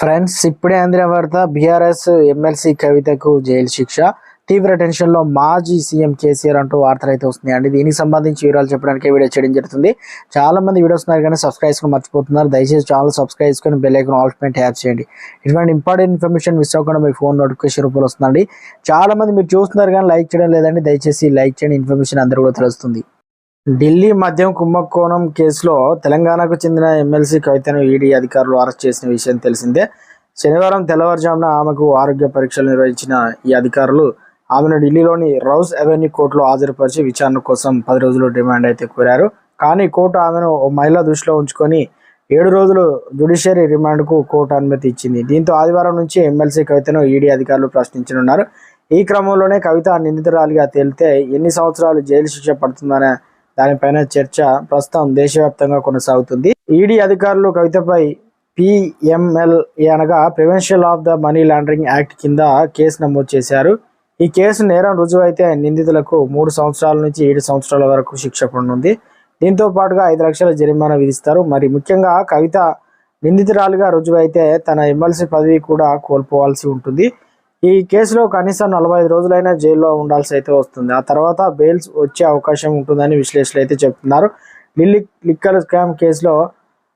Friends ఇప్పుడే అందిన వార్త బీఆర్ఎస్ ఎమ్మెల్సీ కవితకు జైలు శిక్ష. తీవ్ర టెన్షన్లో మాజీ సీఎం కేసీఆర్ అంటూ వార్తలు అయితే వస్తున్నాయండి. దీనికి సంబంధించి వివరాలు చెప్పడానికి వీడియో చేయడం జరుగుతుంది. చాలా మంది వీడియోస్ ఉన్నారు కానీ సబ్స్క్రైబ్ చేసుకుని మర్చిపోతున్నారు. దయచేసి ఛానల్ సబ్స్క్రైబ్ చేసుకుని బెల్ ఐకాన్ ఆల్ ట్యాప్ చేయండి. ఇటువంటి ఇంపార్టెంట్ ఇన్ఫర్మేషన్ మిస్ అవ్వకుండా మీ ఫోన్ నోటిఫికేషన్ రూపంలో వస్తుందండి. చాలా మంది మీరు చూస్తున్నారు కానీ లైక్ చేయడం లేదండి. దయచేసి లైక్ చేయండి. ఇన్ఫర్మేషన్ అందరూ కూడా తెలుస్తుంది. ఢిల్లీ మద్యం కుంభకోణం కేసులో తెలంగాణకు చెందిన ఎమ్మెల్సీ కవితను ఈడీ అధికారులు అరెస్ట్ చేసిన విషయం తెలిసిందే. శనివారం తెల్లవారుజామున ఆమెకు ఆరోగ్య పరీక్షలు నిర్వహించిన ఈ అధికారులు ఆమెను ఢిల్లీలోని రౌస్ అవెన్యూ కోర్టులో హాజరుపరిచి విచారణ కోసం పది రోజులు డిమాండ్ అయితే కోరారు. కానీ కోర్టు ఆమెను ఓ మహిళ దృష్టిలో ఉంచుకొని ఏడు రోజులు జ్యుడిషియరీ రిమాండ్కు కోర్టు అనుమతి ఇచ్చింది. దీంతో ఆదివారం నుంచి ఎమ్మెల్సీ కవితను ఈడీ అధికారులు ప్రశ్నించనున్నారు. ఈ క్రమంలోనే కవిత నిందితురాలిగా తేలితే ఎన్ని సంవత్సరాలు జైలు శిక్ష పడుతుందనే దానిపైన చర్చ ప్రస్తుతం దేశవ్యాప్తంగా కొనసాగుతుంది. ఈడీ అధికారులు కవితపై పిఎంఎల్ అనగా prevention of the money laundering act కింద కేసు నమోదు చేశారు. ఈ కేసు నేరం రుజువైతే నిందితులకు మూడు సంవత్సరాల నుంచి ఏడు సంవత్సరాల వరకు శిక్ష పడుతుంది దీంతో పాటుగా ఐదు లక్షల జరిమానా విధిస్తారు. మరి ముఖ్యంగా కవిత నిందితురాలుగా రుజువైతే తన ఎమ్మెల్సీ పదవి కూడా కోల్పోవాల్సి ఉంటుంది. ఈ కేసులో కనీసం నలభై ఐదు రోజులైనా జైల్లో ఉండాల్సి అయితే వస్తుంది. ఆ తర్వాత బెయిల్స్ వచ్చే అవకాశం ఉంటుందని విశ్లేషకులు అయితే చెప్తున్నారు. ఢిల్లీ లిక్కర్ స్కామ్ కేసులో